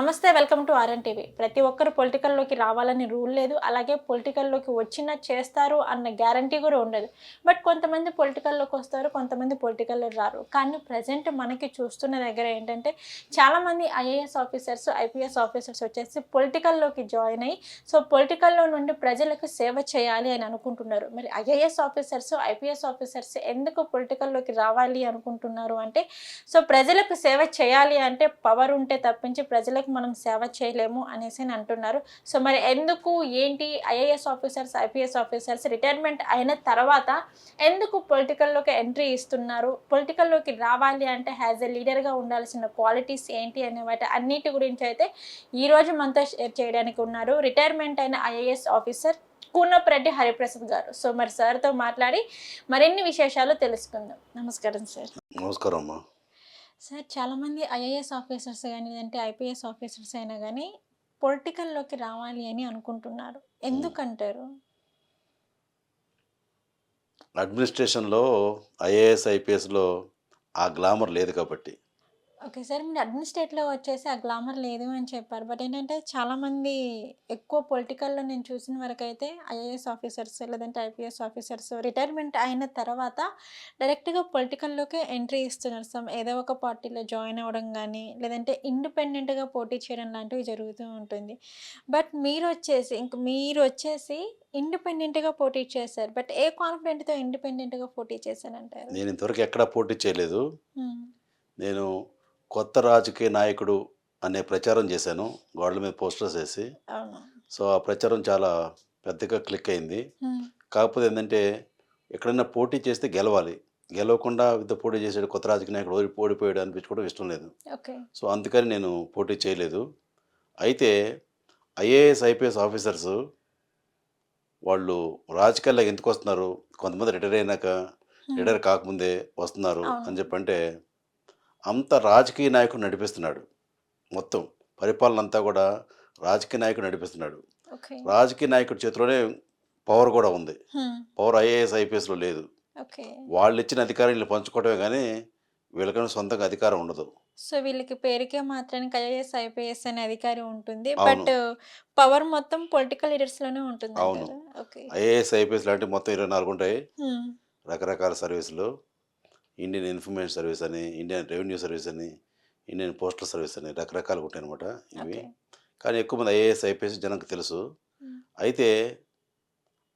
నమస్తే welcome to RN TV. ప్రతి ఒక్కరు పొలిటికల్లోకి రావాలని రూల్ లేదు అలాగే పొలిటికల్లోకి వచ్చినా చేస్తారు అన్న గ్యారంటీ కూడా ఉండదు. బట్ కొంతమంది పొలిటికల్లోకి వస్తారు కొంతమంది పొలిటికల్లో రారు. కానీ ప్రజెంట్ మనకి చూస్తున్న దగ్గర ఏంటంటే చాలామంది ఐఏఎస్ ఆఫీసర్స్ ఐపీఎస్ ఆఫీసర్స్ వచ్చేసి పొలిటికల్లోకి జాయిన్ అయ్యి సో పొలిటికల్లో నుండి ప్రజలకు సేవ చేయాలి అని అనుకుంటున్నారు. మరి ఐఏఎస్ ఆఫీసర్స్ ఐపీఎస్ ఆఫీసర్స్ ఎందుకు పొలిటికల్లోకి రావాలి అనుకుంటున్నారు అంటే సో ప్రజలకు సేవ చేయాలి అంటే పవర్ ఉంటే తప్పించి ప్రజలకు మనం సేవ చేయలేము అనేసి అని అంటున్నారు. సో మరి ఎందుకు ఏంటి IAS officers IPS officers retirement అయిన తర్వాత ఎందుకు పొలిటికల్లోకి ఎంట్రీ ఇస్తున్నారు? పొలిటికల్లోకి రావాలి అంటే హ్యాజ్ ఎ లీడర్గా ఉండాల్సిన క్వాలిటీస్ ఏంటి అనే వాటి అన్నిటి గురించి అయితే ఈరోజు మనతో షేర్ చేయడానికి ఉన్నారు రిటైర్మెంట్ అయిన ఐఏఎస్ ఆఫీసర్ కూనప్రెడ్డి హరిప్రసాద్ గారు. సో మరి సార్తో మాట్లాడి మరిన్ని విశేషాలు తెలుసుకుందాం. నమస్కారం సార్. నమస్కారం అమ్మా. సార్ చాలామంది ఐఏఎస్ ఆఫీసర్స్ కానీ లేదంటే ఐపీఎస్ ఆఫీసర్స్ అయినా కానీ పొలిటికల్లోకి రావాలి అని అనుకుంటున్నారు. ఎందుకంటారు? అడ్మినిస్ట్రేషన్లో ఐఏఎస్ ఐపీఎస్లో ఆ గ్లామర్ లేదు కాబట్టి. ఓకే సార్ మీరు అడ్మినిస్ట్రేట్లో వచ్చేసి ఆ గ్లామర్ లేదు అని చెప్పారు. బట్ ఏంటంటే చాలామంది ఎక్కువ పొలిటికల్లో నేను చూసిన వరకు అయితే ఐఏఎస్ ఆఫీసర్స్ లేదంటే ఐపీఎస్ ఆఫీసర్స్ రిటైర్మెంట్ అయిన తర్వాత డైరెక్ట్గా పొలిటికల్లోకి ఎంట్రీ ఇస్తున్నారు. సమ్ ఏదో ఒక పార్టీలో జాయిన్ అవ్వడం కానీ లేదంటే ఇండిపెండెంట్గా పోటీ చేయడం లాంటివి జరుగుతూ ఉంటుంది. బట్ మీరు వచ్చేసి ఇంక మీరు వచ్చేసి ఇండిపెండెంట్గా పోటీ చేశారు. బట్ ఏ కాన్ఫిడెంట్తో ఇండిపెండెంట్గా పోటీ చేశానంటారు నేను ఇంతవరకు ఎక్కడా పోటీ చేయలేదు. నేను కొత్త రాజకీయ నాయకుడు అనే ప్రచారం చేశాను. గోడల మీద పోస్టర్స్ వేసి. సో ఆ ప్రచారం చాలా పెద్దగా క్లిక్ అయింది. కాకపోతే ఏంటంటే ఎక్కడైనా పోటీ చేస్తే గెలవాలి. గెలవకుండా విద్య పోటీ చేసాడు కొత్త రాజకీయ నాయకుడు ఓడి ఓడిపోయాడు అనిపించుకోవడం ఇష్టం లేదు. సో అందుకని నేను పోటీ చేయలేదు. అయితే ఐఏఎస్ ఐపీఎస్ ఆఫీసర్స్ వాళ్ళు రాజకీయాల్లోకి ఎందుకు వస్తున్నారు? కొంతమంది రిటైర్ అయినాక రిటైర్ కాకముందే వస్తున్నారు. అని చెప్పంటే అంత రాజకీయ నాయకుడు నడిపిస్తున్నాడు. మొత్తం పరిపాలన అంతా కూడా రాజకీయ నాయకుడు నడిపిస్తున్నాడు. రాజకీయ నాయకుడి చేతిలోనే పవర్ కూడా ఉంది. పవర్ ఐఏఎస్ ఐపీఎస్లో లేదు. వాళ్ళు ఇచ్చిన అధికారం వీళ్ళు పంచుకోవడమే కానీ వీళ్ళకన్నా సొంతంగా అధికారం ఉండదు. సో వీళ్ళకి పేరుకే మాత్రానికి ఐఏఎస్ ఐపీఎస్ అనే అధికారి ఉంటుంది. బట్ పవర్ మొత్తం పొలిటికల్ లీడర్స్లోనే ఉంటుంది అవును. ఐఏఎస్ ఐపీఎస్ లాంటివి మొత్తం ఇరవై నాలుగు ఉంటాయి. రకరకాల సర్వీసులు. ఇండియన్ ఇన్ఫర్మేషన్ సర్వీస్ అని ఇండియన్ రెవెన్యూ సర్వీస్ అని ఇండియన్ పోస్టల్ సర్వీస్ అని రకరకాలు ఉంటాయి అనమాట ఇవి. కానీ ఎక్కువ మంది ఐఏఎస్ ఐపీఎస్ జనానికి తెలుసు. అయితే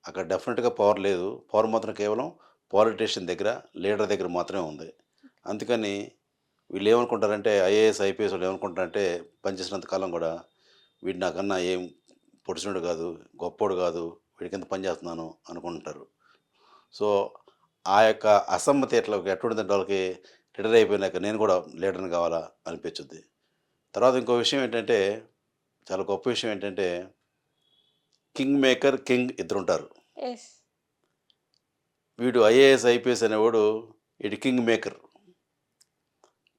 అక్కడ డెఫినెట్గా పవర్ లేదు. పవర్ మాత్రం కేవలం పాలిటీషియన్ దగ్గర లీడర్ దగ్గర మాత్రమే ఉంది. అందుకని వీళ్ళు ఏమనుకుంటారంటే ఐఏఎస్ ఐపీఎస్ వాళ్ళు ఏమనుకుంటారంటే పనిచేసినంత కాలం కూడా వీడు నాకన్నా ఏం పొడిచినోడు కాదు గొప్పోడు కాదు వీడికి ఎంత పని చేస్తున్నాను అనుకుంటారు. సో ఆ యొక్క అసమ్మతి ఎట్లా ఎటువంటిదంటే వాళ్ళకి రిటైర్ అయిపోయినాక నేను కూడా లీడర్ని కావాలా అనిపించుద్ది. తర్వాత ఇంకో విషయం ఏంటంటే చాలా గొప్ప విషయం ఏంటంటే కింగ్ మేకర్ కింగ్ ఇద్దరు ఉంటారు ఎస్. వీడు ఐఏఎస్ ఐపీఎస్ అనేవాడు వీడు కింగ్ మేకర్.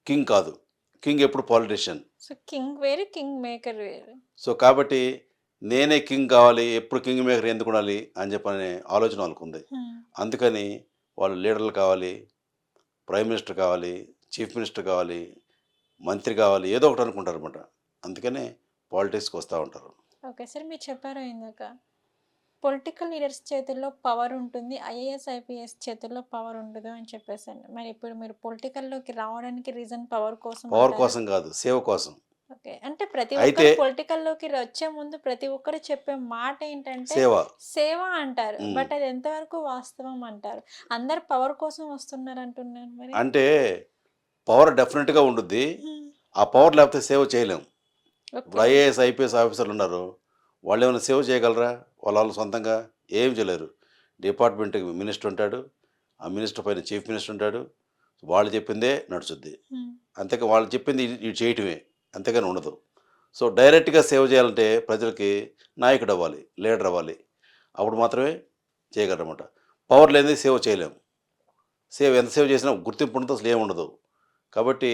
కింగ్ కాదు. కింగ్ ఎప్పుడు పాలిటీషియన్. సో కింగ్ వేరు కింగ్ మేకర్ వేరు. సో కాబట్టి నేనే కింగ్ కావాలి ఎప్పుడు కింగ్ మేకర్ ఎందుకు ఉండాలి అని చెప్పనే ఆలోచన వాళ్ళకు ఉంది Hmm. అందుకని వాళ్ళు లీడర్లు కావాలి ప్రైమ్ మినిస్టర్ కావాలి చీఫ్ మినిస్టర్ కావాలి మంత్రి కావాలి ఏదో ఒకటి అనుకుంటారు అనమాట అందుకనే పాలిటిక్స్కి వస్తూ ఉంటారు. ఓకే సార్ మీరు చెప్పారు ఇందాక. పొలిటికల్ లీడర్స్ చేతుల్లో పవర్ ఉంటుంది ఐఏఎస్ ఐపీఎస్ చేతుల్లో పవర్ ఉండదు అని చెప్పేసాను మరి ఇప్పుడు మీరు పొలిటికల్లోకి రావడానికి రీజన్ పవర్ కోసం పవర్? కోసం కాదు సేవ కోసం. అంటే ప్రతి ఒక్కరు పొలిటికల్లోకి వచ్చే ముందు ప్రతి ఒక్కరు చెప్పే మాట ఏంటంటే సేవ. సేవ అంటారు. బట్ అది ఎంతవరకు వాస్తవం అంటారు? అందరు పవర్ కోసం వస్తున్నారు అంటున్నారు మరి. అంటే పవర్ డెఫినెట్గా ఉండుద్ది. మ్మ్. ఆ పవర్ లేకపోతే సేవ చేయలేం. ఇప్పుడు. ఐఏఎస్ ఐపీఎస్ ఆఫీసర్లు ఉన్నారు. వాళ్ళు ఏమైనా సేవ చేయగలరా? వాళ్ళ వాళ్ళు సొంతంగా ఏం చేయలేరు. డిపార్ట్మెంట్కి మినిస్టర్ ఉంటాడు. ఆ మినిస్టర్ పైన చీఫ్ మినిస్టర్ ఉంటాడు. వాళ్ళు చెప్పిందే నడుచుద్ది. అంతేకా వాళ్ళు చెప్పింది ఇది చేయటమే. అంతేగాని ఉండదు. సో డైరెక్ట్గా సేవ చేయాలంటే ప్రజలకి నాయకుడు అవ్వాలి లీడర్ అవ్వాలి. అప్పుడు మాత్రమే చేయగలరమాట పవర్ లేనిది సేవ చేయలేము సేవ ఎంత సేవ చేసినా గుర్తింపు ఉండదు అసలు ఏముండదు ఉండదు. కాబట్టి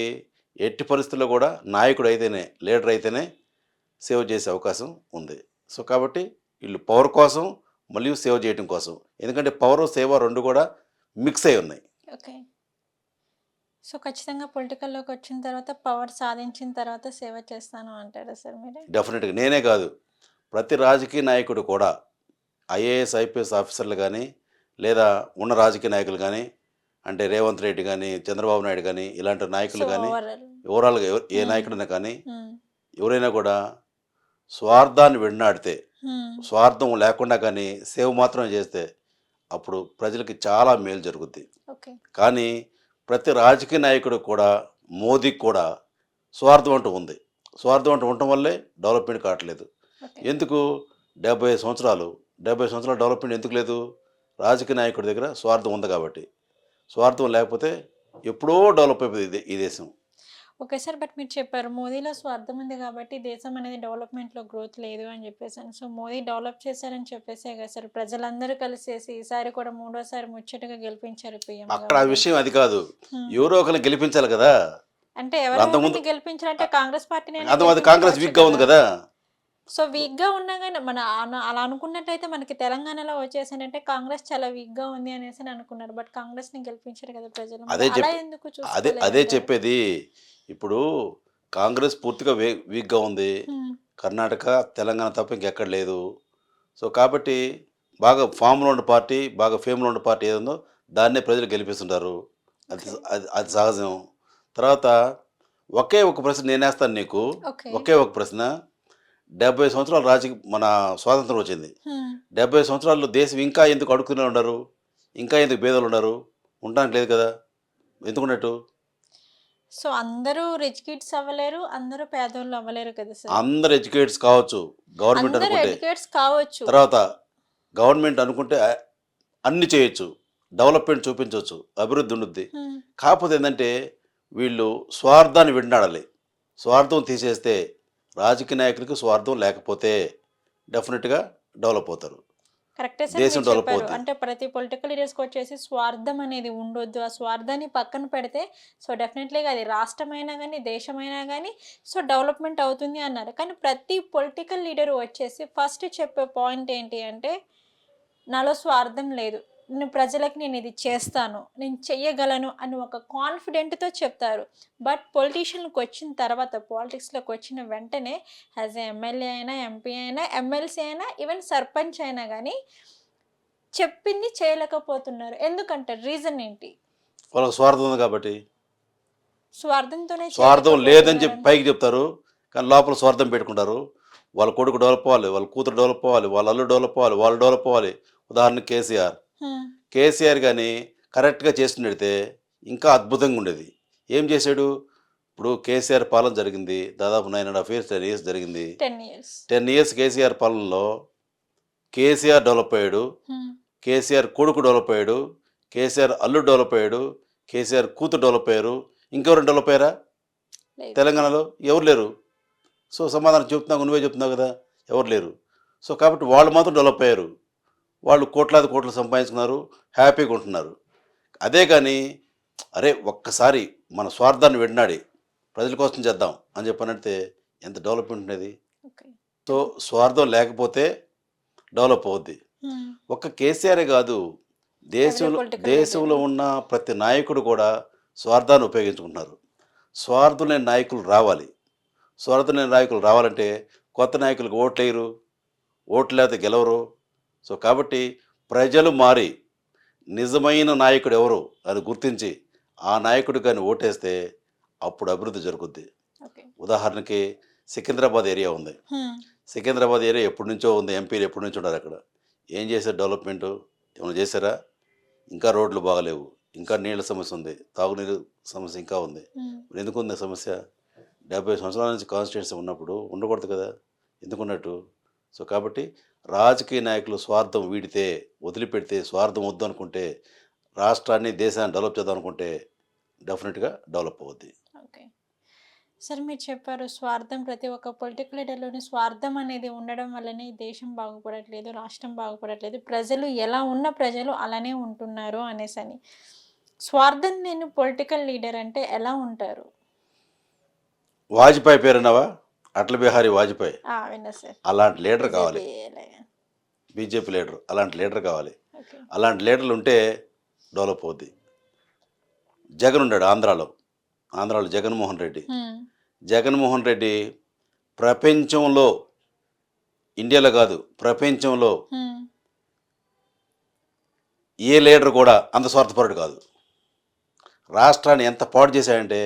ఎట్టి పరిస్థితుల్లో కూడా నాయకుడు అయితేనే లీడర్ అయితేనే సేవ చేసే అవకాశం ఉంది. సో కాబట్టి వీళ్ళు పవర్ కోసం మరియు సేవ చేయడం కోసం. ఎందుకంటే పవర్ సేవ రెండు కూడా మిక్స్ అయి ఉన్నాయి. ఓకే. సో ఖచ్చితంగా పొలిటికల్లోకి వచ్చిన తర్వాత పవర్ సాధించిన తర్వాత సేవ చేస్తాను అంటారా సార్ మీరు? డెఫినెట్గా. నేనే కాదు. ప్రతి రాజకీయ నాయకుడు కూడా ఐఏఎస్ ఐపీఎస్ ఆఫీసర్లు కానీ లేదా ఉన్న రాజకీయ నాయకులు కానీ అంటే రేవంత్ రెడ్డి కానీ చంద్రబాబు నాయుడు కానీ ఇలాంటి నాయకులు కానీ ఓవరాల్ ఓవరాల్గా ఏ. నాయకుడైనా కానీ ఎవరైనా కూడా స్వార్థాన్ని వెన్నాడితే స్వార్థం లేకుండా కానీ సేవ మాత్రం చేస్తే అప్పుడు ప్రజలకి చాలా మేలు జరుగుద్ది. కానీ ప్రతి రాజకీయ నాయకుడు కూడా మోదీకి కూడా స్వార్థం అంటూ ఉంది. స్వార్థం అంటూ ఉండటం వల్లే డెవలప్మెంట్ కావట్లేదు. ఎందుకు? డెబ్బై సంవత్సరాలు డెబ్బై సంవత్సరాల డెవలప్మెంట్ ఎందుకు లేదు? రాజకీయ నాయకుడి దగ్గర స్వార్థం ఉంది కాబట్టి. స్వార్థం లేకపోతే ఎప్పుడో డెవలప్ అయిపోయింది ఈ దేశం. ఓకే సార్ బట్ మీరు చెప్పారు మోదీలో స్వార్థం ఉంది కాబట్టి దేశం అనేది డెవలప్మెంట్లో గ్రోత్ లేదు అని చెప్పేసాను. సో మోదీ డెవలప్ చేశారని చెప్పేసే కదా సార్. ప్రజలందరూ కలిసేసి ఈసారి కూడా మూడోసారి ముచ్చటగా గెలిపించారు పిఎం అక్కడ ఆ విషయం అది కాదు. ఎవరో ఒకరిని గెలిపించాలి కదా. అంటే ఎవరు గెలిపించారంటే కాంగ్రెస్ అది కాంగ్రెస్ వీక్గా ఉంది కదా. సో వీక్గా ఉన్నా కానీ మన అలా అనుకున్నట్టయితే మనకి తెలంగాణలో వచ్చేసిందంటే కాంగ్రెస్ చాలా వీక్గా ఉంది అనేసి అని అనుకున్నారు. బట్ కాంగ్రెస్ని గెలిపించారు కదా ప్రజలు. అదే ఎందుకు అదే? అదే చెప్పేది. ఇప్పుడు కాంగ్రెస్ పూర్తిగా వీక్గా ఉంది. కర్ణాటక తెలంగాణ తప్ప ఇంకెక్కడ లేదు. సో కాబట్టి బాగా ఫామ్లో ఉన్న పార్టీ బాగా ఫేమ్లో ఉన్న పార్టీ ఏదో దాన్నే ప్రజలు గెలిపిస్తుంటారు. అది అది సహజం. తర్వాత ఒకే ఒక ప్రశ్న నేనేస్తాను నీకు. ఒకే ఒక ప్రశ్న. డెబ్బై సంవత్సరాలు రాజకీయ మన స్వాతంత్రం వచ్చింది. డెబ్బై సంవత్సరాల్లో దేశం ఇంకా ఎందుకు అడుగుతూనే ఉండరు? ఇంకా ఎందుకు పేదలు ఉండరు? ఉండడానికి లేదు కదా? ఎందుకున్నట్టు సో అందరూ కిడ్స్ అవ్వలేరు అందరూ పేదోళ్ళు అవ్వలేరు కదా సార్? అందరు ఎడ్యుకేట్స్ కావచ్చు గవర్నమెంట్ అనుకుంటే. ఎడ్యుకేట్స్ కావచ్చు. తర్వాత గవర్నమెంట్ అనుకుంటే అన్ని చేయొచ్చు డెవలప్మెంట్ చూపించవచ్చు అభివృద్ధి ఉండుద్ది. కాకపోతే ఏంటంటే వీళ్ళు స్వార్థాన్ని విన్నాడాలి స్వార్థం తీసేస్తే రాజకీయ నాయకులకు స్వార్థం లేకపోతే డెఫినెట్గా డెవలప్ అవుతారు. కరెక్టే సార్ దేశం డెవలప్ అవుద్ది. అంటే ప్రతి పొలిటికల్ లీడర్స్కి వచ్చేసి స్వార్థం అనేది ఉండొద్దు. ఆ స్వార్థాన్ని పక్కన పెడితే సో డెఫినెట్లీగా అది రాష్ట్రమైనా కానీ దేశమైనా కానీ సో డెవలప్మెంట్ అవుతుంది అన్నారు. కానీ ప్రతి పొలిటికల్ లీడర్ వచ్చేసి ఫస్ట్ చెప్పే పాయింట్ ఏంటి అంటే నాలో స్వార్థం లేదు. ప్రజలకు నేను ఇది చేస్తాను నేను చెయ్యగలను అని ఒక కాన్ఫిడెంట్తో చెప్తారు. బట్ పొలిటీషియన్కి వచ్చిన తర్వాత పాలిటిక్స్లోకి వచ్చిన వెంటనే యాజ్ ఎమ్మెల్యే అయినా ఎంపీ అయినా ఎమ్మెల్సీ అయినా ఈవెన్ సర్పంచ్ అయినా కానీ చెప్పింది చేయలేకపోతున్నారు. ఎందుకంటే రీజన్ ఏంటి? వాళ్ళకి స్వార్థం ఉంది కాబట్టి. స్వార్థంతోనే స్వార్థం లేదని చెప్పి. పైకి చెప్తారు. కానీ లోపల స్వార్థం పెట్టుకుంటారు. వాళ్ళ కొడుకు డెవలప్ అవ్వాలి వాళ్ళ కూతురు డెవలప్ అవ్వాలి వాళ్ళ అల్లు డెవలప్ అవ్వాలి వాళ్ళు డెవలప్ అవ్వాలి. ఉదాహరణకి కేసీఆర్. కేసీఆర్ కానీ కరెక్ట్గా చేస్తున్నడితే ఇంకా అద్భుతంగా ఉండేది ఏం చేశాడు? ఇప్పుడు కేసీఆర్ పాలన జరిగింది. దాదాపు nine and half years ten years జరిగింది. Ten years. కేసీఆర్ పాలనలో కేసీఆర్ డెవలప్ అయ్యాడు. కేసీఆర్ కొడుకు డెవలప్ అయ్యాడు. కేసీఆర్ అల్లుడు డెవలప్ అయ్యాడు. కేసీఆర్ కూతురు డెవలప్ అయ్యారు. ఇంకెవరు డెవలప్ అయ్యారా. తెలంగాణలో ఎవరు లేరు? సో సమాధానం చెప్తున్నావు నువ్వే చెప్తున్నావు కదా ఎవరు లేరు? సో కాబట్టి వాళ్ళు మాత్రం డెవలప్ అయ్యారు. వాళ్ళు కోట్లాది కోట్లు సంపాదించుకున్నారు హ్యాపీగా ఉంటున్నారు. అదే కానీ అరే ఒక్కసారి మన స్వార్థాన్ని వెంటాడి ప్రజల కోసం చేద్దాం అని చెప్పనంటే ఎంత డెవలప్మెంట్ ఉండేది? సో స్వార్థం లేకపోతే డెవలప్ అవుద్ది. ఒక్క కేసీఆరే కాదు దేశంలో దేశంలో ఉన్న ప్రతి నాయకుడు కూడా స్వార్థాన్ని ఉపయోగించుకుంటున్నారు. స్వార్థం లేని నాయకులు రావాలి. స్వార్థం లేని నాయకులు రావాలంటే కొత్త నాయకులకు ఓట్లేయరు ఓట్లు లేకపోతే గెలవరు సో కాబట్టి ప్రజలు మారి నిజమైన నాయకుడు ఎవరు అని గుర్తించి ఆ నాయకుడు కానీ ఓటేస్తే అప్పుడు అభివృద్ధి జరుగుద్ది. ఉదాహరణకి సికింద్రాబాద్ ఏరియా ఉంది. సికింద్రాబాద్ ఏరియా ఎప్పటి నుంచో ఉంది ఎంపీలు ఎప్పటి నుంచో ఉన్నారు అక్కడ. ఏం చేశారు డెవలప్మెంట్? ఏమైనా చేశారా? ఇంకా రోడ్లు బాగలేవు ఇంకా నీళ్ళ సమస్య ఉంది తాగునీరు సమస్య ఇంకా ఉంది. ఎందుకు ఉంది సమస్య? డెబ్బై సంవత్సరాల నుంచి కాన్స్టిట్యూన్సీ ఉన్నప్పుడు ఉండకూడదు కదా ఎందుకున్నట్టు సో కాబట్టి రాజకీయ నాయకులు స్వార్థం వీడితే వదిలిపెడితే స్వార్థం వద్దు అనుకుంటే రాష్ట్రాన్ని దేశాన్ని డెవలప్ చేద్దాం అనుకుంటే డెఫినెట్గా డెవలప్ అవుద్ది. ఓకే. సార్ మీరు చెప్పారు స్వార్థం ప్రతి ఒక్క పొలిటికల్ లీడర్లోని స్వార్థం అనేది ఉండడం వల్లనే దేశం బాగుపడట్లేదు రాష్ట్రం బాగుపడట్లేదు ప్రజలు ఎలా ఉన్న ప్రజలు అలానే ఉంటున్నారు అనేసి అని. స్వార్థం నేను పొలిటికల్ లీడర్ అంటే ఎలా ఉంటారు? వాజ్పేయి పేరున్నావా అటల్ బిహారీ వాజ్పేయి. అలాంటి లీడర్ కావాలి. బీజేపీ లీడర్ అలాంటి లీడర్ కావాలి. అలాంటి లీడర్లు ఉంటే డెవలప్ అవుద్ది. జగన్ ఉన్నాడు ఆంధ్రాలో. ఆంధ్రాలో జగన్మోహన్ రెడ్డి. జగన్మోహన్ రెడ్డి ప్రపంచంలో ఇండియాలో కాదు ప్రపంచంలో. ఏ లీడర్ కూడా అంత స్వార్థపరుడు కాదు. రాష్ట్రాన్ని ఎంత పాడు చేశాడంటే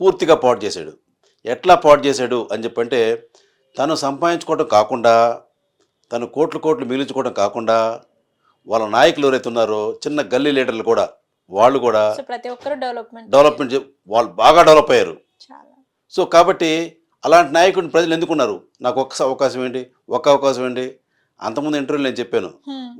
పూర్తిగా పాడు చేశాడు. ఎట్లా పాడు చేశాడు అని చెప్పంటే తను సంపాదించుకోవడం కాకుండా తను కోట్లు కోట్లు మిగిలించుకోవడం కాకుండా వాళ్ళ నాయకులు ఎవరైతే ఉన్నారో చిన్న గల్లీ లీడర్లు కూడా వాళ్ళు కూడా ప్రతి ఒక్కరు డెవలప్మెంట్ డెవలప్మెంట్ వాళ్ళు బాగా డెవలప్ అయ్యారు. సో కాబట్టి అలాంటి నాయకుడిని ప్రజలు ఎందుకున్నారు నాకు ఒక్క అవకాశం ఏంటి? ఒక్క అవకాశం ఏంటి? అంతకుముందు ఇంటర్వ్యూలో నేను చెప్పాను.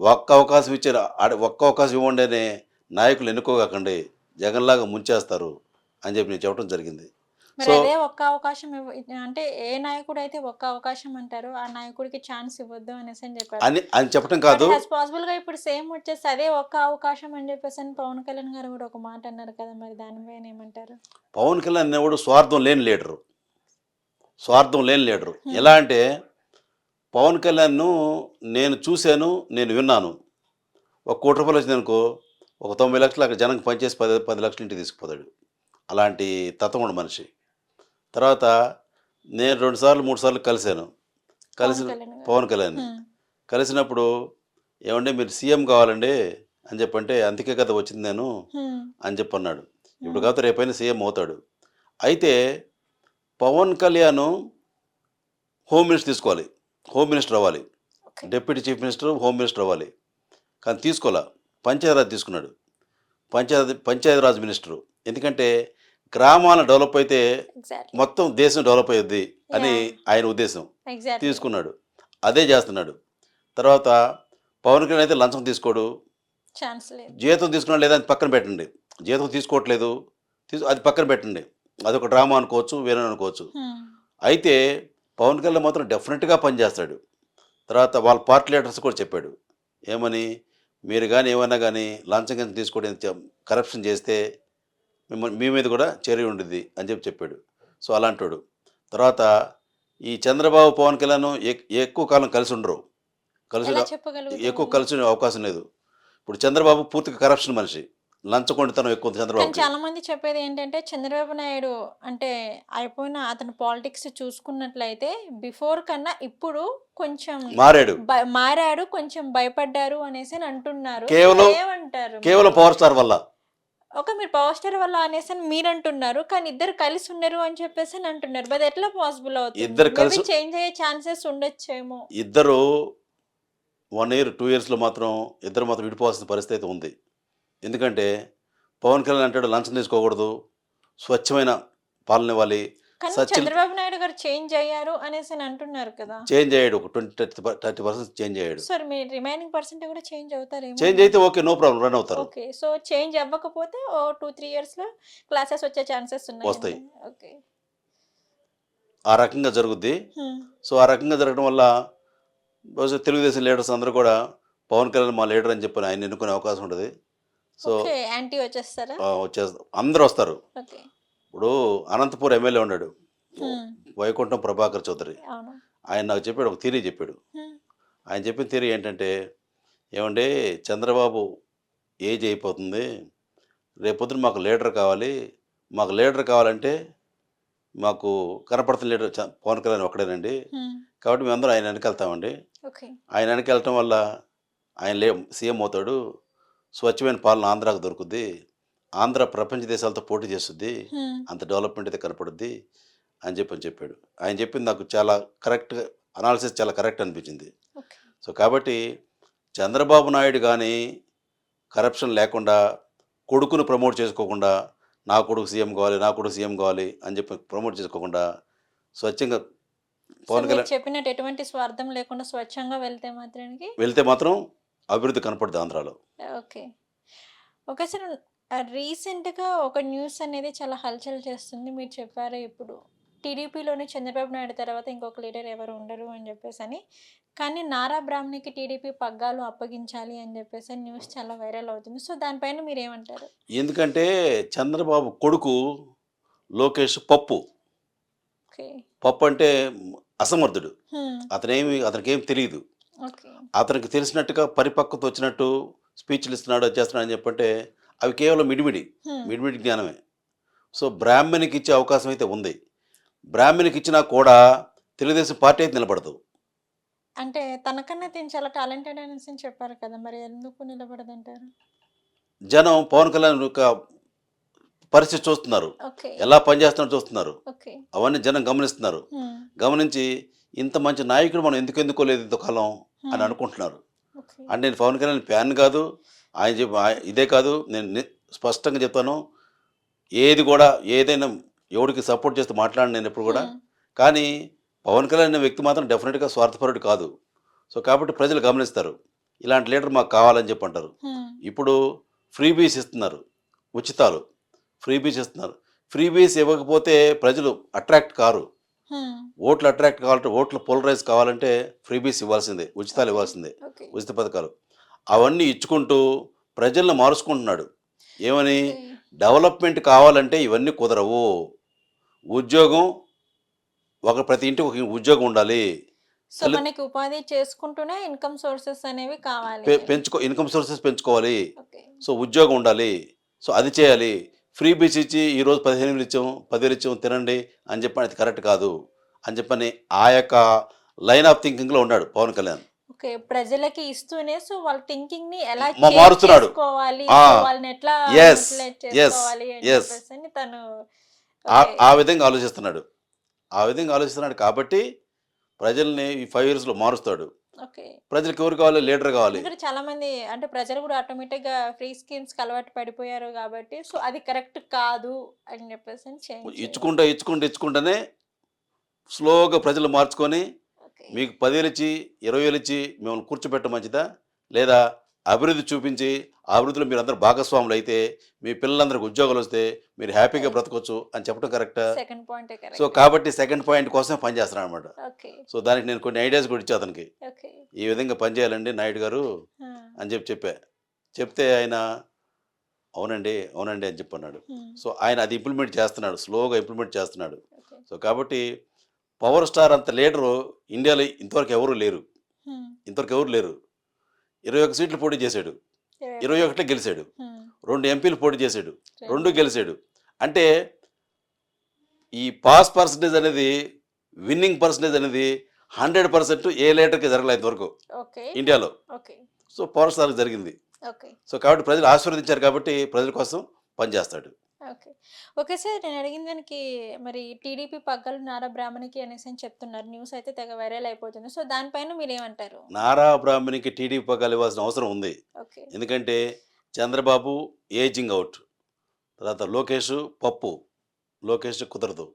ఒక్క అవకాశం ఇచ్చారు. ఆడ- ఒక్క అవకాశం ఇవ్వండి అనే నాయకులు ఎన్నుకోకండి జగన్లాగా ముంచేస్తారు అని చెప్పి నేను చెప్పడం జరిగింది. మరి అదే ఒక్క అవకాశం అంటే ఏ నాయకుడు అయితే ఒక్క అవకాశం అంటారో ఆ నాయకుడికి ఛాన్స్ ఇవ్వద్దు అనేసి అని చెప్పారు. అని అని చెప్పడం కాదు. పాసిబుల్గా ఇప్పుడు సేమ్ వచ్చేసి అదే ఒక్క అవకాశం అని చెప్పేసి అని పవన్ కళ్యాణ్ గారు కూడా ఒక మాట అన్నారు కదా మరి దానిపైన ఏమంటారు? పవన్ కళ్యాణ్ అనేవాడు స్వార్థం లేని లీడరు. స్వార్థం లేని లీడరు. ఎలా అంటే పవన్ కళ్యాణ్ను నేను చూశాను నేను విన్నాను. ఒక కోటి రూపాయలు వచ్చింది అనుకో ఒక తొంభై లక్షలు అక్కడ జనంకి పనిచేసి పది పది లక్షలు ఇంటికి తీసుకుపోతాడు. అలాంటి తత్వం మనిషి. తర్వాత నేను రెండు సార్లు మూడు సార్లు కలిశాను. కలిసి పవన్ కళ్యాణ్. కలిసినప్పుడు ఏమంటే మీరు సీఎం కావాలండి అని చెప్పంటే అందుకే కదా వచ్చింది నేను. అని చెప్పి అన్నాడు ఇప్పుడు కాదు రేపైనా సీఎం అవుతాడు. అయితే పవన్ కళ్యాణ్ హోమ్ మినిస్టర్ తీసుకోవాలి. హోమ్ మినిస్టర్ అవ్వాలి. Deputy chief minister home minister అవ్వాలి. కానీ తీసుకోలే పంచాయతీరాజ్ తీసుకున్నాడు. పంచాయతీ పంచాయతీరాజ్ మినిస్టరు. ఎందుకంటే గ్రామాల డెవలప్ అయితే మొత్తం దేశం డెవలప్ అయ్యుద్ది అని. ఆయన ఉద్దేశం. తీసుకున్నాడు. అదే చేస్తున్నాడు. తర్వాత పవన్ కళ్యాణ్ అయితే లంచం తీసుకోడు. జీతం తీసుకున్నాడు లేదా అది పక్కన పెట్టండి. జీతం తీసుకోవట్లేదు. తీసు అది పక్కన పెట్టండి. అదొక డ్రామా అనుకోవచ్చు వేరే అనుకోవచ్చు. హ్మ్. అయితే పవన్ కళ్యాణ్ మాత్రం డెఫినెట్గా పనిచేస్తాడు తర్వాత వాళ్ళ పార్టీ లీడర్స్ కూడా చెప్పాడు. ఏమని? మీరు కానీ ఏమైనా కానీ లంచం కింద తీసుకోవడం కరప్షన్ చేస్తే మిమ్మల్ని మీ మీద కూడా చర్య ఉంటుంది అని చెప్పి చెప్పాడు. సో అలాంటోడు. తర్వాత ఈ చంద్రబాబు పవన్ కళ్యాణ్ ఎక్- ఎక్కువ కాలం కలిసి ఉండరు. కలిసి ఎక్కువ కలిసి అవకాశం లేదు. ఇప్పుడు చంద్రబాబు పూర్తిగా కరప్షన్ మనిషి. లంచగొండితనం ఎక్కువ చంద్రబాబు చాలా మంది చెప్పేది ఏంటంటే చంద్రబాబు నాయుడు అంటే అయిపోయిన అతను పాలిటిక్స్ చూసుకున్నట్లయితే బిఫోర్ కన్నా ఇప్పుడు కొంచెం మారాడు. మారాడు కొంచెం భయపడ్డారు అనేసి అని అంటున్నారు. కేవలం- కేవలం పవర్ స్టార్ వల్ల. ఒక మీరు పవర్ స్టార్ వల్ల అనేసి అని మీరు అంటున్నారు కానీ ఇద్దరు కలిసి ఉన్నారు అని చెప్పేసి అని అంటున్నారు. బట్ ఎట్లా పాసిబుల్ అవుతుంది? ఇద్దరు కలిసి- చేంజ్ అయ్యే ఛాన్సెస్ ఉండొచ్చేమో. ఇద్దరు వన్ ఇయర్ టూ ఇయర్స్లో మాత్రం ఇద్దరు మాత్రం విడిపోవాల్సిన పరిస్థితి అయితే ఉంది. ఎందుకంటే పవన్ కళ్యాణ్ అంటాడు లంచం తీసుకోకూడదు స్వచ్ఛమైన పాలన ఇవ్వాలి కానీ సచిన్- చంద్రబాబు నాయుడు గారు చేంజ్ అయ్యారు అనేసి అని అంటున్నారు కదా. చేంజ్ అయ్యాడు ఒక twenty thirty thirty percent change అయ్యాడు. సో మీ రిమైనింగ్ పర్సెంట్ కూడా చేంజ్ అవుతారేమో చేంజ్ అయితే ఓకే నో ప్రాబ్లం రన్ అవుతారు. ఓకే సో చేంజ్ అవ్వకపోతే ఓ టూ త్రీ ఇయర్స్లో క్లాసెస్ వచ్చే ఛాన్సెస్ ఉన్నాయి వస్తాయి. ఓకే. ఆ రకంగా జరుగుద్ది. సో ఆ రకంగా జరగడం వల్ల బహుశా తెలుగుదేశం లీడర్స్ అందరూ కూడా పవన్ కళ్యాణ్ మా లీడర్ అని చెప్పి ఆయన ఎన్నుకునే అవకాశం ఉంటుంది. సో యాంటీ వచ్చేస్తారా? వచ్చేస్తారు అందరూ వస్తారు. ఓకే. ఇప్పుడు అనంతపూర్ ఎమ్మెల్యే ఉన్నాడు. వైకుంఠం ప్రభాకర్ చౌదరి. ఆయన నాకు చెప్పాడు ఒక థీరీ చెప్పాడు. ఆయన చెప్పిన థీరీ ఏంటంటే ఏమంటే చంద్రబాబు ఏజ్ అయిపోతుంది రేపొద్దున మాకు లీడర్ కావాలి. మాకు లీడర్ కావాలంటే మాకు కనపడుతున్న లీడర్ పవన్ కళ్యాణ్ ఒక్కడేనండి. కాబట్టి మేమందరం ఆయన వెనకెళ్తామండి ఆయన వెనకెళ్ళటం వల్ల ఆయన లే సీఎం అవుతాడు. స్వచ్ఛమైన పాలన ఆంధ్రాకు దొరుకుద్ది. ఆంధ్ర ప్రపంచ దేశాలతో పోటీ చేస్తుంది. అంత డెవలప్మెంట్ అయితే కనపడుద్ది అని చెప్పి అని చెప్పాడు. ఆయన చెప్పింది నాకు చాలా కరెక్ట్ అనాలిసిస్ చాలా కరెక్ట్ అనిపించింది. సో కాబట్టి చంద్రబాబు నాయుడు కానీ కరప్షన్ లేకుండా కొడుకును ప్రమోట్ చేసుకోకుండా నా కొడుకు సీఎం కావాలి నా కొడుకు సీఎం కావాలి అని చెప్పి ప్రమోట్ చేసుకోకుండా స్వచ్ఛంగా పవన్ కళ్యాణ్ చెప్పినట్టు ఎటువంటి స్వార్థం లేకుండా స్వచ్ఛంగా వెళ్తే మాత్రానికి? వెళ్తే మాత్రం అభివృద్ధి కనపడుతుంది ఆంధ్రాలో. ఓకే. ఓకే సార్ రీసెంట్గా ఒక న్యూస్ అనేది చాలా హల్చల్ చేస్తుంది. మీరు చెప్పారు ఇప్పుడు. టీడీపీలోని చంద్రబాబు నాయుడు తర్వాత ఇంకొక లీడర్ ఎవరు ఉండరు అని చెప్పేసి అని. కానీ నారా బ్రాహ్మణికి టీడీపీ పగ్గాలు అప్పగించాలి అని చెప్పేసి అని న్యూస్ చాలా వైరల్ అవుతుంది. సో దానిపైన మీరు ఏమంటారు? ఎందుకంటే చంద్రబాబు కొడుకు లోకేష్ పప్పు. ఓకే. పప్పు అంటే అసమర్థుడు. అతనేమి అతనికి ఏం తెలియదు అతనికి తెలిసినట్టుగా పరిపక్వత వచ్చినట్టు స్పీచ్లు ఇస్తున్నాడు చేస్తున్నాడు అని చెప్పంటే అవి కేవలం మిడిమిడి. మిడిమిడి జ్ఞానమే. సో బ్రాహ్మణికి ఇచ్చే అవకాశం అయితే ఉంది. బ్రాహ్మణికి ఇచ్చినా కూడా తెలుగుదేశం పార్టీ అయితే నిలబడదు. అంటే తనకన్నా తిని చాలా టాలెంటెడ్ అనేసి చెప్పారు కదా మరి ఎందుకు నిలబడదంటారు? జనం పవన్ కళ్యాణ్ యొక్క పరిస్థితి చూస్తున్నారు. ఎలా పనిచేస్తున్నారో చూస్తున్నారు. అవన్నీ జనం గమనిస్తున్నారు. గమనించి ఇంత మంచి నాయకుడు మనం ఎందుకు ఎందుకోలేదు ఇంతకాలం అని. అనుకుంటున్నారు. అంటే నేను పవన్ కళ్యాణ్ ఫ్యాన్ కాదు. ఆయన చెప్ప ఇదే కాదు నేను స్పష్టంగా చెప్తాను ఏది కూడా ఏదైనా ఎవరికి సపోర్ట్ చేస్తూ మాట్లాడిన నేను ఎప్పుడు కూడా. కానీ పవన్ కళ్యాణ్ అనే వ్యక్తి మాత్రం డెఫినెట్గా స్వార్థపరుడు కాదు. సో కాబట్టి ప్రజలు గమనిస్తారు. ఇలాంటి లీడర్ మాకు కావాలని చెప్పి అంటారు. ఇప్పుడు ఫ్రీ బీస్ ఇస్తున్నారు ఉచితాలు. ఫ్రీ బీస్ ఇస్తున్నారు. ఫ్రీ బీస్ ఇవ్వకపోతే ప్రజలు అట్రాక్ట్ కారు. ఓట్లు అట్రాక్ట్ కావాలంటే ఓట్లు పోలరైజ్ కావాలంటే ఫ్రీ బీస్ ఇవ్వాల్సిందే ఉచితాలు ఇవ్వాల్సిందే ఉచిత పథకాలు. అవన్నీ ఇచ్చుకుంటూ ప్రజలను మార్చుకుంటున్నాడు ఏమని. డెవలప్మెంట్ కావాలంటే ఇవన్నీ కుదరవు. ఉద్యోగం ఒక ప్రతి ఇంటికి ఒక ఉద్యోగం ఉండాలి. సో మనకి ఉపాధి చేసుకుంటూనే ఇన్కమ్ సోర్సెస్ అనేవి కావాలి. పెంచుకో ఇన్కమ్ సోర్సెస్ పెంచుకోవాలి. సో ఉద్యోగం ఉండాలి. సో అది చేయాలి. ఫ్రీ బీస్ ఇచ్చి ఈరోజు పదిహేను ఇచ్చాం పదివేలు ఇచ్చాం తినండి అని చెప్పని అది కరెక్ట్ కాదు. అని చెప్పని ఆ యొక్క లైన్ ఆఫ్ థింకింగ్లో ఉన్నాడు పవన్ కళ్యాణ్. ఓకే ప్రజలకి ఇస్తూనే సో వాళ్ళ థింకింగ్ని ఎలా మా- change మారుస్తున్నాడు. చేసుకోవాలి ఆ, సో వాళ్ళని ఎట్లా తను ఆ విధంగా ఆలోచిస్తున్నాడు ఆ విధంగా ఆలోచిస్తున్నాడు కాబట్టి ప్రజల్ని ఈ ఫైవ్ ఇయర్స్లో మారుస్తాడు ఓకే ప్రజలకు ఎవరు కావాలి లీడర్ కావాలి చాలా మంది అంటే ప్రజలు కూడా ఆటోమేటిక్గా ఫ్రీ స్కీమ్స్ అలవాటు పడిపోయారు కాబట్టి సో అది కరెక్ట్ కాదు అని చెప్పేసి. ఇచ్చుకుంటా ఇచ్చుకుంటూ ఇచ్చుకుంటూనే స్లోగా ప్రజలు మార్చుకొని. మీకు పదివేలు ఇచ్చి ఇరవై వేలు ఇచ్చి మిమ్మల్ని కూర్చోబెట్ట మంచిదా? లేదా అభివృద్ధి చూపించి అభివృద్ధిలో మీరు అందరూ భాగస్వాములు అయితే మీ పిల్లలందరికీ ఉద్యోగాలు వస్తే మీరు హ్యాపీగా బ్రతకొచ్చు అని చెప్పడం కరెక్టా? సెకండ్ పాయింట్ సో కాబట్టి సెకండ్ పాయింట్ కోసం పనిచేస్తున్నాను అనమాట సో దానికి నేను కొన్ని ఐడియాస్ కూడా ఇచ్చా అతనికి. ఈ విధంగా పనిచేయాలండి నాయుడు గారు అని చెప్పి చెప్పా. చెప్తే ఆయన అవునండి అవునండి అని చెప్పన్నాడు. సో ఆయన అది ఇంప్లిమెంట్ చేస్తున్నాడు స్లోగా ఇంప్లిమెంట్ చేస్తున్నాడు. సో కాబట్టి పవర్ స్టార్ అంత లీడరు ఇండియాలో ఇంతవరకు ఎవరు లేరు. ఇంతవరకు ఎవరు లేరు. ఇరవై ఒక సీట్లు పోటీ చేశాడు. ఇరవై ఒకటే గెలిచాడు. రెండు ఎంపీలు పోటీ చేశాడు. రెండు. గెలిచాడు. అంటే ఈ పాస్ పర్సంటేజ్ అనేది విన్నింగ్ పర్సంటేజ్ అనేది హండ్రెడ్ పర్సెంట్ ఏ లీడర్కి జరగలేదు ఇంతవరకు ఇండియాలో. సో పవర్ స్టార్కి జరిగింది. సో కాబట్టి ప్రజలు ఆశీర్వదించారు కాబట్టి ప్రజల కోసం పనిచేస్తాడు. ఓకే. ఓకే సార్ నేను అడిగిన దానికి మరి టీడీపీ పగ్గలు నారా బ్రాహ్మణికి అనేసి అని చెప్తున్నారు. న్యూస్ అయితే తెగ వైరల్ అయిపోతుంది. సో దానిపైన మీరు ఏమంటారు? నారా బ్రాహ్మణికి టీడీపీ పగ్గాలు ఇవ్వాల్సిన అవసరం ఉంది. ఎందుకంటే చంద్రబాబు ఏజింగ్ అవుట్. తర్వాత లోకేష్ పప్పు. లోకేష్ కుదరదు.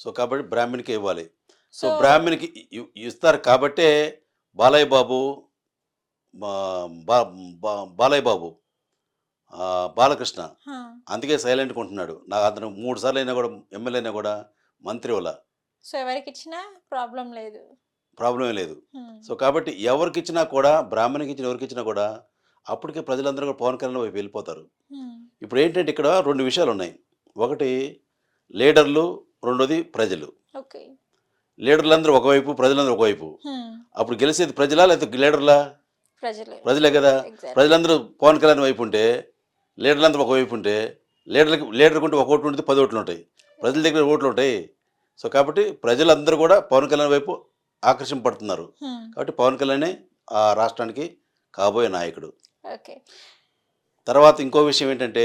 సో కాబట్టి బ్రాహ్మణికి ఇవ్వాలి. సో బ్రాహ్మణికి ఇస్తారు కాబట్టే బాలయ్య బాబు బాలయ్య బాబు బాలకృష్ణ. అందుకే సైలెంట్గా ఉంటున్నాడు. నాకు అతను మూడు సార్లు అయినా కూడా ఎమ్మెల్యే అయినా కూడా మంత్రి వల్ల. సో ఎవరికి ఇచ్చినా ప్రాబ్లం లేదు. ప్రాబ్లమే లేదు. సో కాబట్టి ఎవరికి ఇచ్చినా కూడా బ్రాహ్మణికి ఇచ్చిన ఎవరికి ఇచ్చినా కూడా అప్పటికే ప్రజలందరూ కూడా పవన్ కళ్యాణ్ వైపు వెళ్ళిపోతారు. ఇప్పుడు ఏంటంటే ఇక్కడ రెండు విషయాలు ఉన్నాయి. ఒకటి లీడర్లు రెండోది ప్రజలు. లీడర్లందరూ ఒకవైపు ప్రజలందరూ ఒకవైపు. అప్పుడు గెలిచేది ప్రజలా లేకపోతే లీడర్లా? ప్రజలే. కదా. ప్రజలందరూ పవన్ కళ్యాణ్ వైపు ఉంటే లీడర్లందరూ ఒకవైపు ఉంటే లీడర్లకి లీడర్ ఉంటే ఒక ఓటు ఉంటుంది పది ఓట్లు ఉంటాయి. ప్రజల దగ్గర ఓట్లు ఉంటాయి. సో కాబట్టి ప్రజలందరూ కూడా పవన్ కళ్యాణ్ వైపు ఆకర్షింపడుతున్నారు కాబట్టి పవన్ కళ్యాణే ఆ రాష్ట్రానికి కాబోయే నాయకుడు. ఓకే. తర్వాత ఇంకో విషయం ఏంటంటే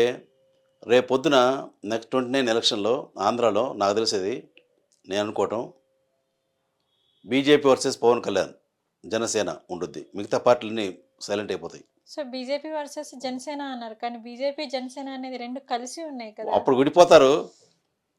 రేపు పొద్దున నెక్స్ట్ ట్వంటీ నైన్ ఎలక్షన్లో ఆంధ్రాలో నాకు తెలిసేది నేను అనుకోవటం బీజేపీ వర్సెస్ పవన్ కళ్యాణ్ జనసేన ఉంటుంది మిగతా పార్టీలన్నీ సైలెంట్ అయిపోతాయి. సో బీజేపీ వర్సెస్ జనసేన అన్నారు. కానీ బీజేపీ జనసేన అనేది రెండు కలిసి ఉన్నాయి కదా. అప్పుడు విడిపోతారు.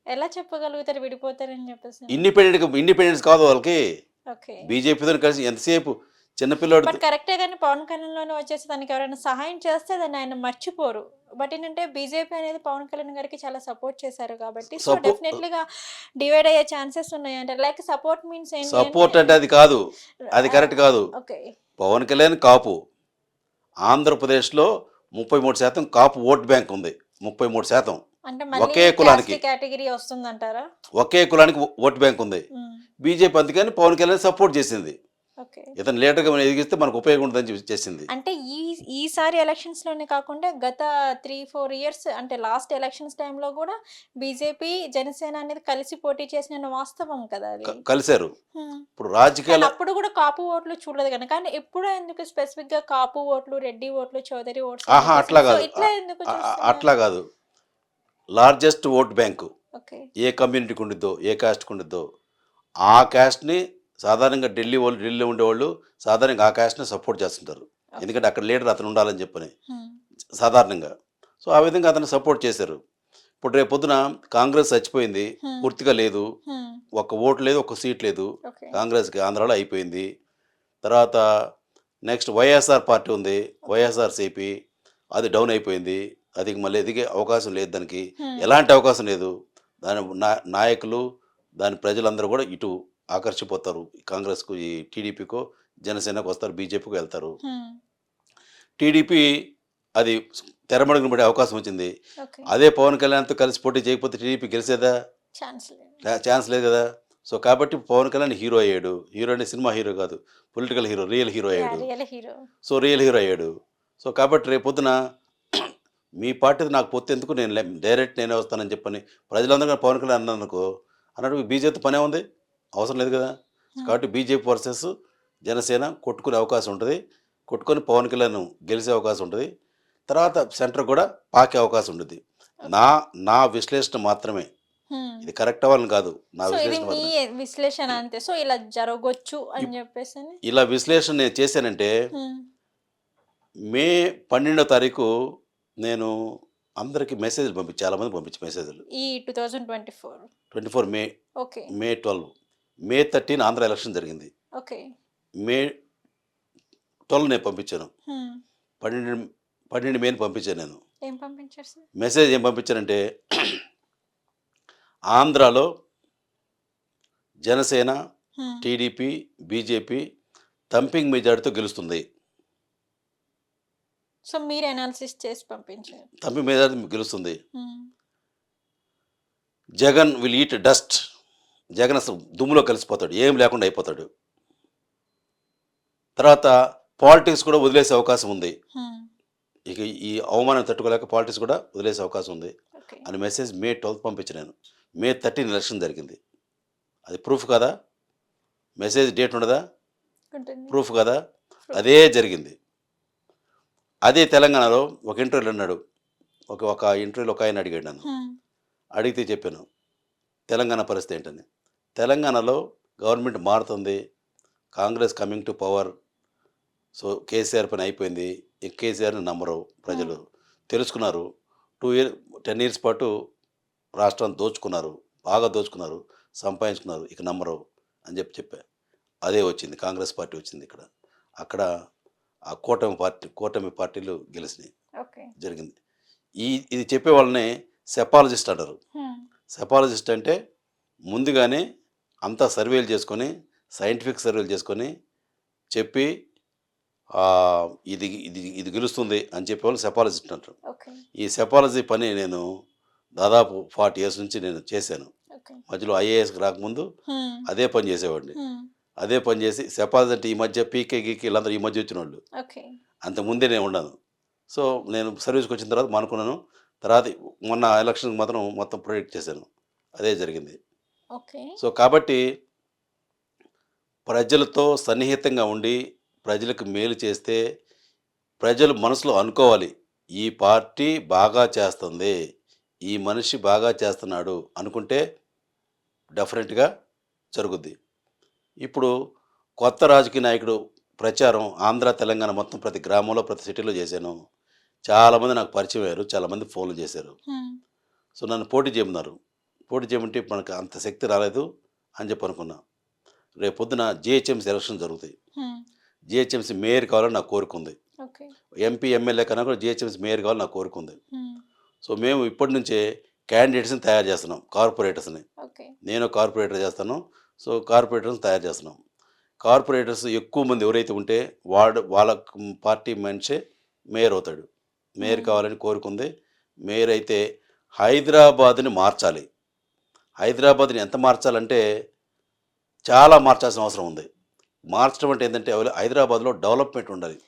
ఎలా చెప్పగలుగుతారు విడిపోతారని చెప్పేసి ఇండిపెండెంట్ ఇండిపెండెన్స్ కాదు వాళ్ళకి. ఓకే. బీజేపీతో కలిసి ఎంతసేపు చిన్నపిల్లోడు బట్ కరెక్టే కానీ పవన్ కళ్యాణ్లోనే వచ్చేసి తనకి ఎవరైనా సహాయం చేస్తే దాన్ని ఆయన మర్చిపోరు. బట్ ఏంటంటే బీజేపీ అనేది పవన్ కళ్యాణ్ గారికి చాలా సపోర్ట్ చేశారు కాబట్టి సో డెఫినెట్లీ గా డివైడ్ అయ్యే ఛాన్సెస్ ఉన్నాయి. అంటే లైక్ సపోర్ట్ మీన్స్ సపోర్ట్ అంటే అది కాదు. అది కరెక్ట్ కాదు. ఓకే. పవన్ కళ్యాణ్ కాపు. ఆంధ్రప్రదేశ్లో ముప్పై మూడు శాతం కాపు ఓట్ బ్యాంక్ ఉంది. ముప్పై మూడు శాతం. ఒకే కులానికి. కేటగిరీ వస్తుందంటారా? ఒకే కులానికి ఓట్ బ్యాంక్ ఉంది. బీజేపీ అందుకని పవన్ కళ్యాణ్ సపోర్ట్ చేసింది. ఇతను లీడర్గా మనం ఎదిగిస్తే మనకు ఉపయోగం ఉంటుందని చేసింది. అంటే ఈ ఈసారి ఎలక్షన్స్లోనే కాకుండా గత త్రీ ఫోర్ ఇయర్స్ అంటే లాస్ట్ ఎలక్షన్స్ టైంలో కూడా బీజేపీ జనసేన అనేది కలిసి పోటీ చేసిన వాస్తవం కదా అది. కలిశారు. ఇప్పుడు రాజకీయాల కానీ అప్పుడు కూడా కాపు ఓట్లు చూడలేదు కనుక కానీ ఎప్పుడు ఎందుకు స్పెసిఫిక్గా కాపు ఓట్లు రెడ్డి ఓట్లు చౌదరి ఓట్లు అట్లా కాదు. ఇట్లా ఎందుకు? అట్లా కాదు. Largest vote bank okay. ఏ కమ్యూనిటీకి ఉండిద్దో ఏ కాస్ట్కి ఉండిద్దో ఆ కాస్ట్ని సాధారణంగా ఢిల్లీ వాళ్ళు ఢిల్లీలో ఉండేవాళ్ళు సాధారణంగా ఆ కాస్ట్ని సపోర్ట్ చేస్తుంటారు. ఎందుకంటే అక్కడ లీడర్ అతను ఉండాలని చెప్పని. సాధారణంగా. సో ఆ విధంగా అతను సపోర్ట్ చేశారు. ఇప్పుడు రేపు పొద్దున కాంగ్రెస్ చచ్చిపోయింది. పూర్తిగా లేదు హ్మ్. ఒక ఓటు లేదు ఒక సీట్ లేదు కాంగ్రెస్కి ఆంధ్రాలో అయిపోయింది. తర్వాత నెక్స్ట్ వైఎస్ఆర్ పార్టీ ఉంది వైఎస్ఆర్ సిపి అది డౌన్ అయిపోయింది అది మళ్ళీ ఎదిగే అవకాశం లేదు దానికి. ఎలాంటి అవకాశం లేదు. దాని నాయకులు దాని ప్రజలందరూ కూడా ఇటు ఆకర్షిపోతారు. కాంగ్రెస్కు ఈ టీడీపీకో జనసేనకు వస్తారు బీజేపీకి వెళ్తారు. టీడీపీ అది తెరమడుగున పడే అవకాశం వచ్చింది. అదే పవన్ కళ్యాణ్తో కలిసి పోటీ చేయకపోతే టీడీపీ గెలిచేదా? ఛాన్స్ లేదు. కదా. సో కాబట్టి పవన్ కళ్యాణ్ హీరో అయ్యాడు. హీరో అంటే సినిమా హీరో కాదు. పొలిటికల్ హీరో రియల్ హీరో అయ్యాడు. సో రియల్ హీరో అయ్యాడు. సో కాబట్టి రేపు పొద్దున మీ పార్టీ నాకు పొత్తు ఎందుకు? నేను డైరెక్ట్ నేనే వస్తానని చెప్పని ప్రజలందరూ పవన్ కళ్యాణ్ అన్నానుకో అన్నట్టు బీజేపీ పనే ఉంది? అవసరం లేదు కదా? కాబట్టి బీజేపీ వర్సెస్ జనసేన కొట్టుకునే అవకాశం ఉంటుంది. కొట్టుకొని పవన్ కళ్యాణ్ గెలిచే అవకాశం ఉంటుంది. తర్వాత సెంటర్ కూడా పాకే అవకాశం ఉంటుంది. నా నా విశ్లేషణ మాత్రమే. ఇది కరెక్ట్ అవ్వాలని కాదు. నా విశ్లేషణ విశ్లేషణ అంతే. సో ఇలా జరగొచ్చు అని చెప్పేసి. ఇలా విశ్లేషణ నేను చేశానంటే. మే పన్నెండో తారీఖు నేను అందరికీ మెసేజ్లు పంపించి చాలామంది పంపించి మెసేజ్లు ఈ two thousand twenty four twenty four May okay. May twelve May thirteen Andhra election జరిగింది. ఓకే. మే ట్వెల్వ్ నేను పంపించాను. పన్నెండు పన్నెండు మేని పంపించాను నేను. మెసేజ్ ఏం పంపించానంటే ఆంధ్రాలో జనసేన. టీడీపీ బీజేపీ తంపింగ్ మెజార్టీతో గెలుస్తుంది. సో మీరు అనాలిసిస్ చేసి పంపించారు. తంపింగ్ మెజార్టీ గెలుస్తుంది. Jagan will eat dust. Jagan అసలు దుమ్ములో కలిసిపోతాడు ఏం లేకుండా అయిపోతాడు. తర్వాత పాలిటిక్స్ కూడా వదిలేసే అవకాశం ఉంది. ఇక ఈ అవమానం తట్టుకోలేక పాలిటిక్స్ కూడా వదిలేసే అవకాశం ఉంది. అని మెసేజ్ మే ట్వెల్త్ పంపించాను మే థర్టీన్ ఎలక్షన్ జరిగింది. అది ప్రూఫ్ కదా? మెసేజ్ డేట్ ఉండదా? ప్రూఫ్ కదా? అదే జరిగింది. అదే తెలంగాణలో ఒక ఇంటర్వ్యూలో అన్నాడు. ఒక ఒక ఇంటర్వ్యూలో ఒక ఆయన అడిగాడు నన్ను. అడిగితే చెప్పాను తెలంగాణ పరిస్థితి ఏంటని. తెలంగాణలో గవర్నమెంట్ మారుతుంది. Congress coming to power. So KCR పని అయిపోయింది. కేసీఆర్ని నమ్మరు ప్రజలు. తెలుసుకున్నారు. టూ ఇయర్ టెన్ ఇయర్స్ పాటు రాష్ట్రాన్ని దోచుకున్నారు. బాగా దోచుకున్నారు. సంపాదించుకున్నారు. ఇక నమ్మరు అని చెప్పి చెప్పా. అదే వచ్చింది. కాంగ్రెస్ పార్టీ వచ్చింది ఇక్కడ. అక్కడ ఆ కూటమి పార్టీ కూటమి పార్టీలు గెలిచినాయి. జరిగింది. ఈ ఇది చెప్పే వాళ్ళని సెపాలజిస్ట్ అంటారు. సెపాలజిస్ట్ అంటే ముందుగానే అంతా సర్వేలు చేసుకొని సైంటిఫిక్ సర్వేలు చేసుకొని చెప్పి ఇది ఇది ఇది గెలుస్తుంది అని చెప్పే వాళ్ళు సెపాలజిస్ట్ అంటారు. ఈ సెపాలజీ పని నేను దాదాపు ఫార్టీ ఇయర్స్ నుంచి నేను చేశాను. మధ్యలో ఐఏఎస్కి రాకముందు. అదే పని చేసేవాడిని. అదే పని చేసి సెపాలజీ అంటే ఈ మధ్య పీకే గీకే వీళ్ళందరూ ఈ మధ్య వచ్చిన వాళ్ళు ఓకే. అంత ముందే నేను ఉన్నాను. సో నేను సర్వీస్కి వచ్చిన తర్వాత మానుకున్నాను. తర్వాత మొన్న ఎలక్షన్కి మాత్రం మొత్తం ప్రొడిక్ట్ చేశాను. అదే జరిగింది. సో కాబట్టి ప్రజలతో సన్నిహితంగా ఉండి ప్రజలకు మేలు చేస్తే ప్రజలు మనసులో అనుకోవాలి ఈ పార్టీ బాగా చేస్తుంది ఈ మనిషి బాగా చేస్తున్నాడు అనుకుంటే డెఫినెట్గా జరుగుద్ది. ఇప్పుడు కొత్త రాజకీయ నాయకుడు ప్రచారం ఆంధ్ర తెలంగాణ మొత్తం ప్రతి గ్రామంలో ప్రతి సిటీలో చేశాను. చాలామంది నాకు పరిచయం అయ్యారు చాలామంది ఫోన్లు చేశారు. సో నన్ను పోటీ చేయమన్నారు. పోటీ చేయమంటే మనకు అంత శక్తి రాలేదు అని చెప్పి అనుకున్నా. రేపు పొద్దున జిహెచ్ఎంసీ ఎలక్షన్ జరుగుతాయి. జిహెచ్ఎంసీ మేయర్ కావాలని నాకు కోరిక ఉంది. ఓకే. ఎంపీ ఎమ్మెల్యే కన్నా కూడా జిహెచ్ఎంసీ మేయర్ కావాలని నాకు కోరిక ఉంది. హ్మ్. సో మేము ఇప్పటి నుంచే క్యాండిడేట్స్ని తయారు చేస్తున్నాం కార్పొరేటర్స్ని. నేను కార్పొరేటర్ చేస్తాను. సో కార్పొరేటర్స్ తయారు చేస్తున్నాం. కార్పొరేటర్స్ ఎక్కువ మంది ఎవరైతే ఉంటే వాడు వాళ్ళ పార్టీ మనిషే మేయర్ అవుతాడు. మేయర్. కావాలని కోరుకుంది మేయర్ అయితే హైదరాబాద్ని మార్చాలి. హైదరాబాద్ని ఎంత మార్చాలంటే చాలా మార్చాల్సిన అవసరం ఉంది. మార్చడం అంటే ఏంటంటే హైదరాబాద్లో డెవలప్మెంట్ ఉండాలి.